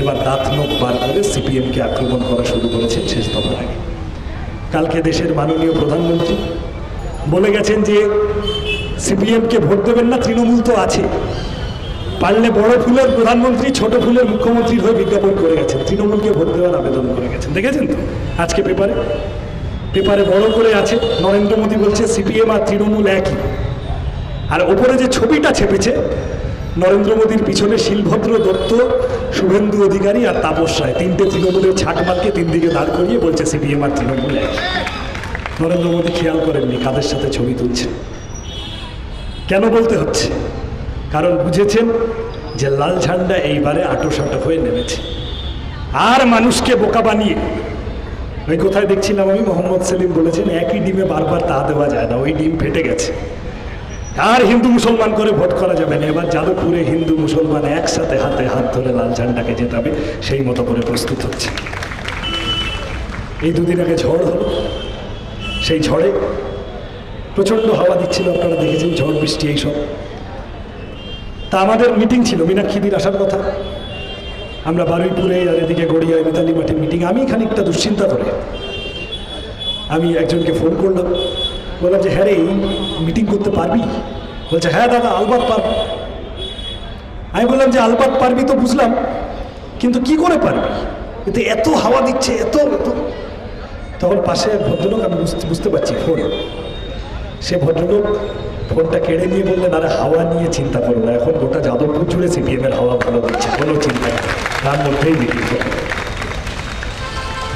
এবার দাঁত নখ বার করে সিপিএমকে আক্রমণ করা শুরু করেছেন শেষ দফার আগে। কালকে দেশের মাননীয় প্রধানমন্ত্রী বলে গেছেন যে সিপিএমকে ভোট দেবেন না, তৃণমূল তো আছে। পারলে বড় ফুলের প্রধানমন্ত্রী, ছোট ফুলের মুখ্যমন্ত্রীর হয়ে বিজ্ঞাপন করে গেছেন। তৃণমূলকে ভোট দেওয়ার আবেদন করে গেছেন। দেখেছেন তো? আজকে পেপারে। পেপারে বড় করে আছে, নরেন্দ্র মোদী বলছে, সিপিএম আর তৃণমূল একই। আর ওপরে যে ছবিটা ছেপেছে নরেন্দ্র মোদীর পিছনে শিলভদ্র দত্ত, শুভেন্দু অধিকারী আর তাপস রায়। তিনটে তৃণমূলের ছাটমালকে তিন দিকে দাঁড় করিয়ে বলছে সিপিএম আর তৃণমূল নরেন্দ্র মোদী খেয়াল করেননি, কাদের সাথে ছবি তুলছে কেন বলতে হচ্ছে? কারণ বুঝেছেন যে লাল ঝান্ডা এইবারে আটোসাটো হয়ে নেমেছে। আর মানুষকে বোকা বানিয়ে। ওই কোথায় দেখছিলাম আমি? মোহাম্মদ সেলিম বলেছেন, একই ডিমে বারবার তা দেওয়া যায় না, ওই ডিম ফেটে গেছে। আর হিন্দু মুসলমান করে ভোট করা যাবে না। এবার যাদবপুরে হিন্দু মুসলমান একসাথে হাতে হাত ধরে লাল ঝান্ডাকে জেতাবে, সেই মতো করে প্রস্তুত হচ্ছে। এই দুদিন আগে ঝড় হলো। সেই ঝড়ে প্রচণ্ড হাওয়া দিচ্ছিল, আপনারা দেখেছেন ঝড় বৃষ্টি এইসব। তা আমাদের মিটিং ছিল, মীনাক্ষীদির আসার কথা। আমরা বারুইপুরে আর এদিকে গড়িয়ায় মিতালি মাঠে মিটিং, আমি খানিকটা দুশ্চিন্তা করে আমি একজনকে ফোন করলাম। বললাম যে হ্যাঁ রে মিটিং করতে পারবি? বলছে হ্যাঁ দাদা, আলবাত পারবি। আমি বললাম যে, আলবাত পারবি তো বুঝলাম, কিন্তু কি করে পারবি? এতে এত হাওয়া দিচ্ছে, এত এত। তখন পাশে ভদ্রলোক, আমি বুঝতে পারছি, ফোন। সে ভদ্রলোক ফোনটা কেড়ে নিয়ে বললেন, আরে, হাওয়া নিয়ে চিন্তা করো না, এখন গোটা যাদবপুর জুড়ে সিপিএম এর হাওয়া ভালো দিচ্ছে, কোনো চিন্তা তার মধ্যেই করো।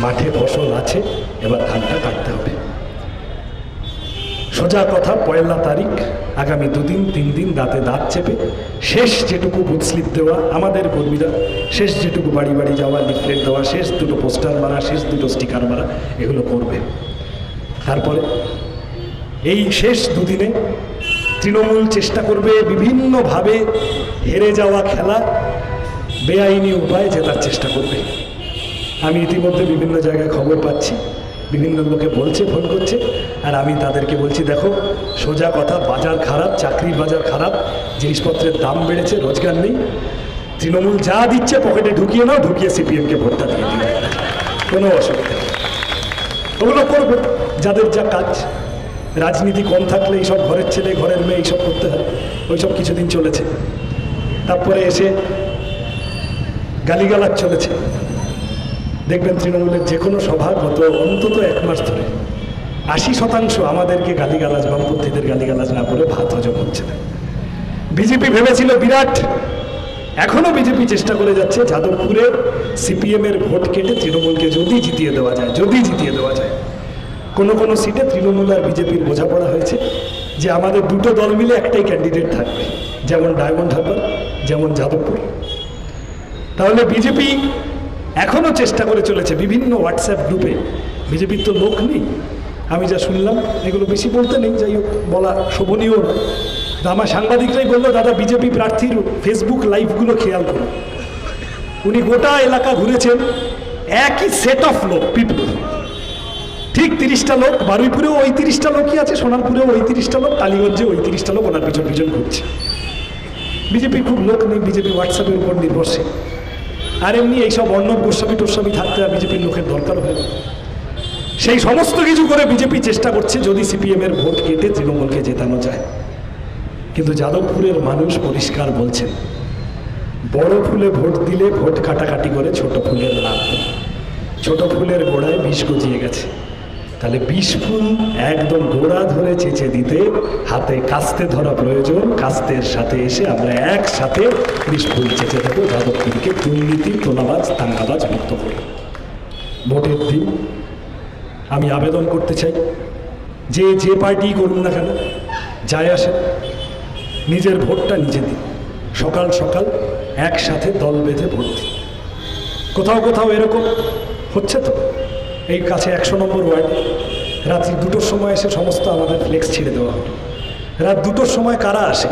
মাঠে ফসল আছে, এবার ধানটা কাটতে হবে। সোজা কথা, পয়লা তারিখ, আগামী দুদিন তিন দিন দাঁতে দাঁত চেপে, শেষ যেটুকু বুথ স্লিপ দেওয়া আমাদের কর্মীরা, শেষ যেটুকু বাড়ি বাড়ি যাওয়া, লিফলেট দেওয়া, শেষ দুটো পোস্টার মারা, শেষ দুটো স্টিকার মারা, এগুলো করবে। তারপরে এই শেষ দুদিনে তৃণমূল চেষ্টা করবে বিভিন্নভাবে হেরে যাওয়া খেলা, বেআইনি উপায়ে জেতার চেষ্টা করবে। আমি ইতিমধ্যে বিভিন্ন জায়গায় খবর পাচ্ছি। বিভিন্ন লোকে বলছে, ফোন করছে, আর আমি তাদেরকে বলছি, দেখো, সোজা কথা, বাজার খারাপ, চাকরির বাজার খারাপ, জিনিসপত্রের দাম বেড়েছে, রোজগার নেই। তৃণমূল যা দিচ্ছে, পকেটে ঢুকিয়ে নাও, ঢুকিয়ে সিপিএমকে ভোটটা দিয়ে দিও কোনো অসুবিধা নেই। ওগুলো করবে, যাদের যা কাজ। রাজনীতি কম থাকলে এইসব ঘরের ছেলে, ঘরের মেয়ে এইসব করতে হয়, ওইসব কিছুদিন চলেছে। তারপরে এসে গালিগালাজ চলেছে। দেখবেন তৃণমূলের যে কোনো সভা গত অন্তত এক মাস ধরে আশি শতাংশ আমাদেরকে গালিগালাজ, বামপন্থীদের গালিগালাজ না করে ভাত হজম হচ্ছে না। বিজেপি ভেবেছিল বিরাট এখনও বিজেপি চেষ্টা করে যাচ্ছে যাদবপুরে সিপিএমের ভোট কেটে তৃণমূলকে যদি জিতিয়ে দেওয়া যায়, যদি জিতিয়ে দেওয়া যায়। কোনো কোনো সিটে তৃণমূল আর বিজেপির বোঝাপড়া হয়েছে যে আমাদের দুটো দল মিলে একটাই ক্যান্ডিডেট থাকবে, যেমন ডায়মন্ড হারবার, যেমন যাদবপুর। তাহলে বিজেপি এখনও চেষ্টা করে চলেছে বিভিন্ন হোয়াটসঅ্যাপ গ্রুপে বিজেপির তো লোক নেই। আমি যা শুনলাম, এগুলো বেশি বলতে নেই, যাই হোক, বলা শোভনীয় না। আমার সাংবাদিকরাই বলল, দাদা, বিজেপি প্রার্থীর ফেসবুক লাইভগুলো খেয়াল করুন উনি গোটা এলাকা ঘুরেছেন, একই সেট অফ লোক পিপল ঠিক তিরিশটা লোক, বারুইপুরেও ওই তিরিশটা লোকই আছে, সোনারপুরেও ওই তিরিশটা লোক, টালিগঞ্জে ওই তিরিশটা লোক, ওনার পিছন পিছন ঘুরছে। বিজেপির খুব লোক নেই, বিজেপি হোয়াটসঅ্যাপের উপর নির্ভরশীল। আর এমনি এইসব অর্ণব গোস্বামী টোস্বামী থাকতে আর বিজেপির লোকের দরকার হয় সেই সমস্ত কিছু করে বিজেপি চেষ্টা করছে যদি সিপিএমের ভোট কেটে তৃণমূলকে জেতানো যায়। কিন্তু যাদবপুরের মানুষ পরিষ্কার বলছেন, বড় ফুলে ভোট দিলে ভোট কাটাকাটি করে ছোট ফুলের লাভ ছোট ফুলের গোড়ায় বিষ গজিয়ে গেছে। তাহলে বিষ ফুল একদম গোড়া ধরে চেঁচে দিতে, হাতে কাস্তে ধরা প্রয়োজন, কাস্তের সাথে এসে আমরা একসাথে বিষ ফুল চেঁচে দেবো। যাদবপুরকে দুর্নীতি, তোলাবাজ দাঙ্গাবাজ মুক্ত করে ভোটের দিন, আমি আবেদন করতে চাই, যে যে পার্টি করুন না কেন, যায় আসে, নিজের ভোটটা নিজে দিন। সকাল সকাল একসাথে দল বেঁধে ভোট কোথাও কোথাও এরকম হচ্ছে তো? এই কাছে একশো নম্বর ওয়ার্ড। রাত্রি দুটোর সময় এসে সমস্ত আমাদের ফ্লেক্স ছিঁড়ে দেওয়া হলো রাত দুটোর সময় কারা আসে?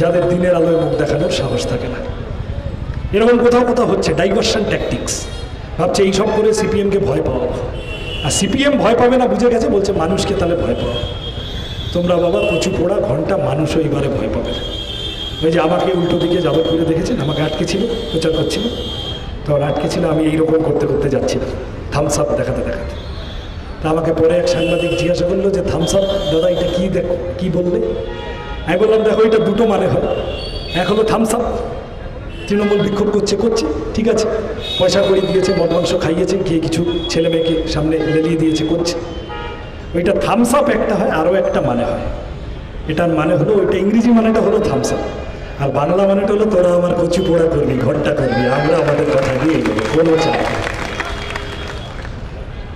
যাদের দিনের আলোয় মুখ দেখানোর সাহস থাকে না। এরকম কোথাও কোথাও হচ্ছে ডাইভার্সন ট্যাকটিক্স ভাবছে এইসব করে সিপিএমকে ভয় পাওয়া আর সিপিএম ভয় পাবে না, বুঝে গেছে, বলছে মানুষকে তাহলে ভয় পাওয়া তোমরা বাবা কচু পোড়া ঘণ্টা মানুষও এবারে ভয় পাবে ওই যে আমাকে উল্টো দিকে যাদবপুরে দেখেছেন? আমাকে আটকে ছিল, প্রচার করছিল। তখন আটকে ছিল, আমি এইরকম করতে করতে যাচ্ছিলাম। থামস আপ দেখাতে দেখাতে। তা আমাকে পরে এক সাংবাদিক জিজ্ঞাসা করল যে থামস আপ দাদা, এটা কী দেখো? কী বললে? আমি বললাম, দেখো, এটা দুটো মানে হয় এক হলো থামস আপ তৃণমূল বিক্ষোভ করছে করছে, ঠিক আছে। পয়সা করে দিয়েছে মদ মাংস খাইয়েছে, গিয়ে কিছু ছেলে মেয়েকে সামনে লেলিয়ে দিয়েছে, করছে। ওইটা থামস আপ একটা হয়, আরও একটা মানে হয়। এটার মানে হলো, ওইটা ইংরেজি মানেটা হলো থামস আপ আর বাংলা মানেটা হলো, তোরা আমার কচু পোড়া করবি, ঘণ্টা করবি, আমরা আমাদের কথা দিয়ে কোনো চাপ নেই।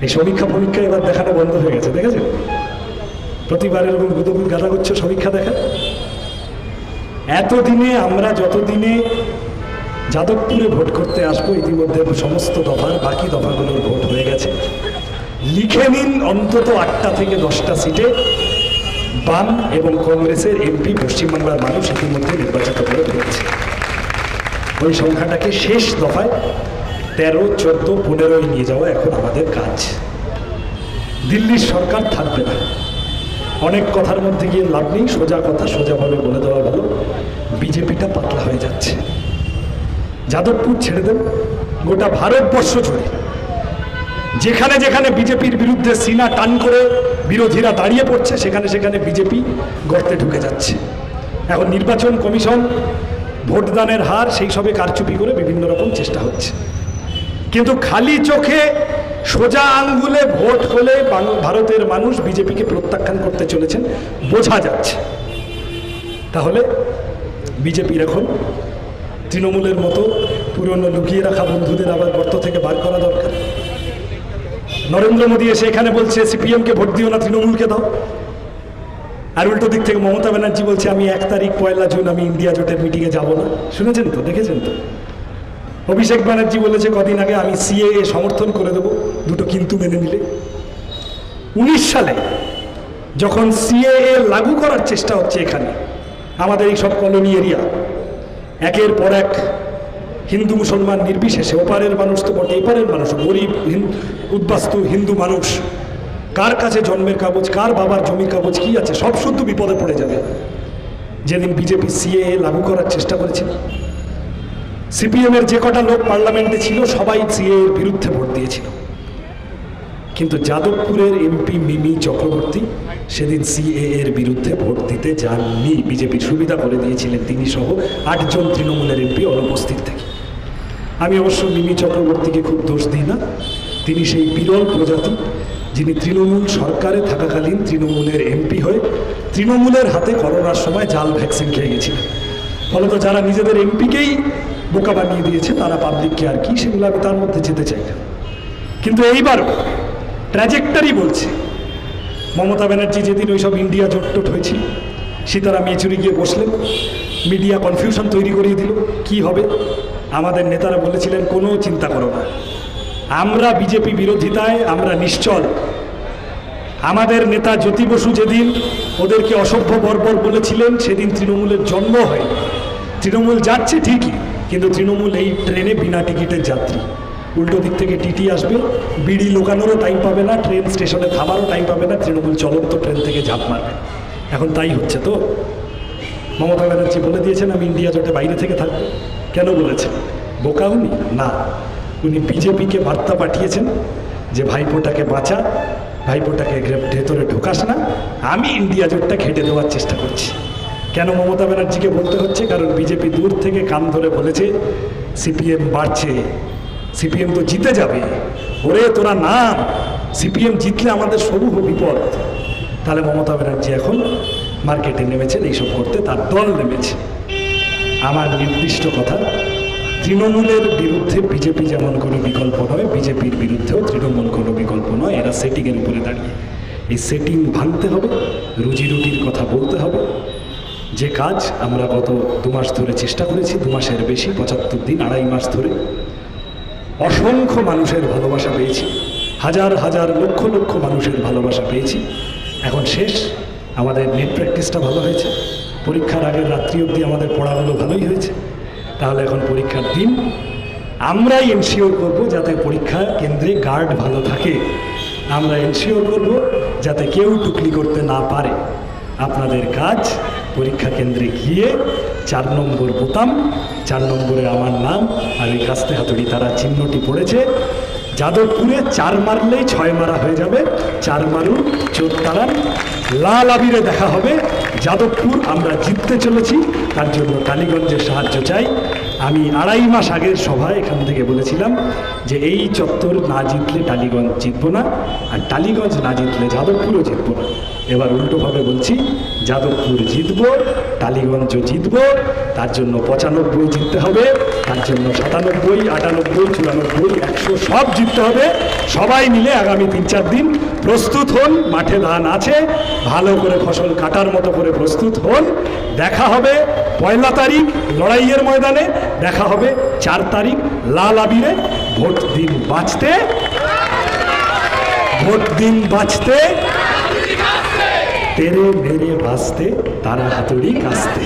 এই সমীক্ষা ফমীক্ষা এবার দেখানো বন্ধ হয়ে গেছে দেখেছেন প্রতিবার এরকম গুদগুদ গাদা করছে সমীক্ষা দেখা। এতদিনে আমরা যতদিনে যাদবপুরে ভোট করতে আসব, ইতিমধ্যে সমস্ত দফার বাকি দফাগুলোর ভোট হয়ে গেছে। লিখে নিন অন্তত আটটা থেকে দশটা সিটে। বাম এবং কংগ্রেসের এমপি পশ্চিমবাংলার মানুষ ইতিমধ্যে নির্বাচিত করে ফেলেছে ওই সংখ্যাটাকে শেষ দফায় তেরো, চোদ্দ, পনেরোই নিয়ে যাওয়া এখন আমাদের কাজ। দিল্লির সরকার থাকবে না। অনেক কথার মধ্যে গিয়ে লাভ নেই, সোজা কথা সোজাভাবে বলে দেওয়া ভালো। বিজেপিটা পাতলা হয়ে যাচ্ছে। যাদবপুর ছেড়ে দেন গোটা ভারতবর্ষ জুড়ে। যেখানে যেখানে বিজেপির বিরুদ্ধে সিনা টান করে বিরোধীরা দাঁড়িয়ে পড়ছে, সেখানে সেখানে বিজেপি গর্তে ঢুকে যাচ্ছে। এখন নির্বাচন কমিশন ভোটদানের হার, সেই সবে কারচুপি করে বিভিন্ন রকম চেষ্টা হচ্ছে। কিন্তু খালি চোখে সোজা আঙ্গুলে ভোট হলে ভারতের মানুষ বিজেপিকে প্রত্যাখ্যান করতে চলেছেন, বোঝা যাচ্ছে। তাহলে বিজেপির এখন তৃণমূলের মতো পুরনো লুকিয়ে রাখা বন্ধুদের আবার গর্ত থেকে বার করা দরকার। নরেন্দ্র মোদী এসে এখানে বলছে, সিপিএমকে ভোট দিও না, তৃণমূলকে দাও। আর উল্টো দিক থেকে মমতা ব্যানার্জি বলছে, আমি এক তারিখ পয়লা জুন, আমি ইন্ডিয়া জোটের মিটিংয়ে যাব না। শুনেছেন তো? দেখেছেন তো? অভিষেক ব্যানার্জি বলেছে কদিন আগে আমি সিএএ সমর্থন করে দেব, দুটো কিন্তু মেনে নিলে। উনিশ সালে যখন সিএএ লাগু করার চেষ্টা হচ্ছে এখানে, আমাদের এই সব কলোনি এরিয়া একের পর এক হিন্দু মুসলমান নির্বিশেষে, ওপারের মানুষ তো বটে, এপারের মানুষ, গরিব উদ্বাস্তু, হিন্দু মানুষ, কার কাছে জন্মের কাগজ, কার বাবার জমির কাগজ, কি আছে, সব শুদ্ধ বিপদে পড়ে যাবে। যেদিন বিজেপি সিএএ লাগু করার চেষ্টা করেছিল সিপিএমের যে কটা লোক পার্লামেন্টে ছিল, সবাই সিএ এর বিরুদ্ধে ভোট দিয়েছিল। কিন্তু যাদবপুরের এমপি মিমি চক্রবর্তী সেদিন সিএ এর বিরুদ্ধে ভোট দিতে যাননি। বিজেপির সুবিধা করে দিয়েছিলেন তিনি সহ আটজন তৃণমূলের এমপি অনুপস্থিত থেকে। আমি অবশ্য মিমি চক্রবর্তীকে খুব দোষ দিই না। তিনি সেই বিরল প্রজাতি, যিনি তৃণমূল সরকারে থাকাকালীন তৃণমূলের এমপি হয়ে তৃণমূলের হাতে করোনার সময় জাল ভ্যাকসিন খেয়ে গেছিলেন। ফলত যারা নিজেদের এমপিকেই বোকা বানিয়ে দিয়েছে, তারা পাবলিককে আর কি, সেগুলো আমি তার মধ্যে যেতে চাই না। কিন্তু এইবারও ট্র্যাজেক্টরি বলছে। মমতা ব্যানার্জি যেদিন ওই সব ইন্ডিয়া জোটটোট হয়েছিল, সীতারাম ইয়েচুরি গিয়ে বসলেন মিডিয়া কনফিউশন তৈরি করিয়ে দিল, কি হবে? আমাদের নেতারা বলেছিলেন, কোনো চিন্তা করো না। আমরা বিজেপি বিরোধিতায় আমরা নিশ্চল। আমাদের নেতা জ্যোতি বসু যেদিন ওদেরকে অসভ্য বর্বর বলেছিলেন, সেদিন তৃণমূলের জন্ম হয় তৃণমূল যাচ্ছে ঠিকই কিন্তু তৃণমূল এই ট্রেনে বিনা টিকিটের যাত্রী। উল্টো দিক থেকে টিটি আসবে, বিড়ি লোকানোরও টাইম পাবে না, ট্রেন স্টেশনে থামারও টাইম পাবে না, তৃণমূল চলন্ত ট্রেন থেকে ঝাঁপ মারবে। এখন তাই হচ্ছে তো। মমতা ব্যানার্জি বলে দিয়েছেন, আমি ইন্ডিয়া জোটে বাইরে থেকে থাকব। কেন বলেছেন? বোকা উনি? না। উনি বিজেপিকে বার্তা পাঠিয়েছেন যে, ভাইপোটাকে বাঁচা, ভাইপোটাকে ভেতরে ঢোকাস না। আমি ইন্ডিয়া জোটটা ঘেটে দেওয়ার চেষ্টা করছি। কেন মমতা ব্যানার্জিকে বলতে হচ্ছে? কারণ বিজেপি দূর থেকে কান ধরে বলেছে, সিপিএম বাড়ছে, সিপিএম তো জিতে যাবে। ওরে তোরা না সিপিএম জিতলে আমাদের সরু বিপদ। তাহলে মমতা ব্যানার্জি এখন মার্কেটে নেমেছেন, এইসব করতে তার দল নেমেছে। আমার নির্দিষ্ট কথা, তৃণমূলের বিরুদ্ধে বিজেপি যেমন কোনো বিকল্প নয়, বিজেপির বিরুদ্ধেও তৃণমূল কোনো বিকল্প নয়, এরা সেটিংয়ের উপরে দাঁড়িয়ে। এই সেটিং ভাঙতে হবে রুজি রুটির কথা বলতে হবে যে কাজ আমরা গত দু মাস ধরে চেষ্টা করেছি, দু মাসের বেশি, পঁচাত্তর দিন, আড়াই মাস ধরে, অসংখ্য মানুষের ভালোবাসা পেয়েছি, হাজার হাজার, লক্ষ লক্ষ মানুষের ভালোবাসা পেয়েছি। এখন শেষ, আমাদের নেট প্র্যাকটিসটা ভালো হয়েছে, পরীক্ষার আগের রাত্রি অবধি আমাদের পড়াগুলো ভালোই হয়েছে। তাহলে এখন পরীক্ষার দিন, আমরাই এনশিওর করব যাতে পরীক্ষা কেন্দ্রে গার্ড ভালো থাকে। আমরা এনশিওর করব যাতে কেউ টুকলি করতে না পারে। আপনাদের কাজ পরীক্ষা কেন্দ্রে গিয়ে চার নম্বর বোতাম, চার নম্বরে আমার নাম, আর ওই কাস্তে হাতুড়ি তারা চিহ্নটি পড়েছে। যাদবপুরে চার মারলেই ছয় মারা হয়ে যাবে। চার মারুন, চোর তাড়ান। লাল আবিরে দেখা হবে। যাদবপুর আমরা জিততে চলেছি, তার জন্য টালিগঞ্জের সাহায্য চাই। আমি আড়াই মাস আগের সভায় এখান থেকে বলেছিলাম যে এই চত্বর না জিতলে টালিগঞ্জ জিতবো না, আর টালিগঞ্জ না জিতলে যাদবপুরও জিতবো না। এবার উল্টোভাবে বলছি, যাদবপুর জিতবো টালিগঞ্জও জিতবো, তার জন্য পঁচানব্বই জিততে হবে, তার জন্য সাতানব্বই, আটানব্বই, চুরানব্বই, একশো সব জিততে হবে। সবাই মিলে আগামী তিন চার দিন প্রস্তুত হন, মাঠে ধান আছে, ভালো করে ফসল কাটার মতো করে প্রস্তুত হন। দেখা হবে পয়লা তারিখ লড়াইয়ের ময়দানে, দেখা হবে চার তারিখ লাল আবিরে। ভোট দিন বাঁচতে, ভোট দিন বাঁচতে, তেরে মেরে বাঁচতে তারা হাতুড়ি কাস্তে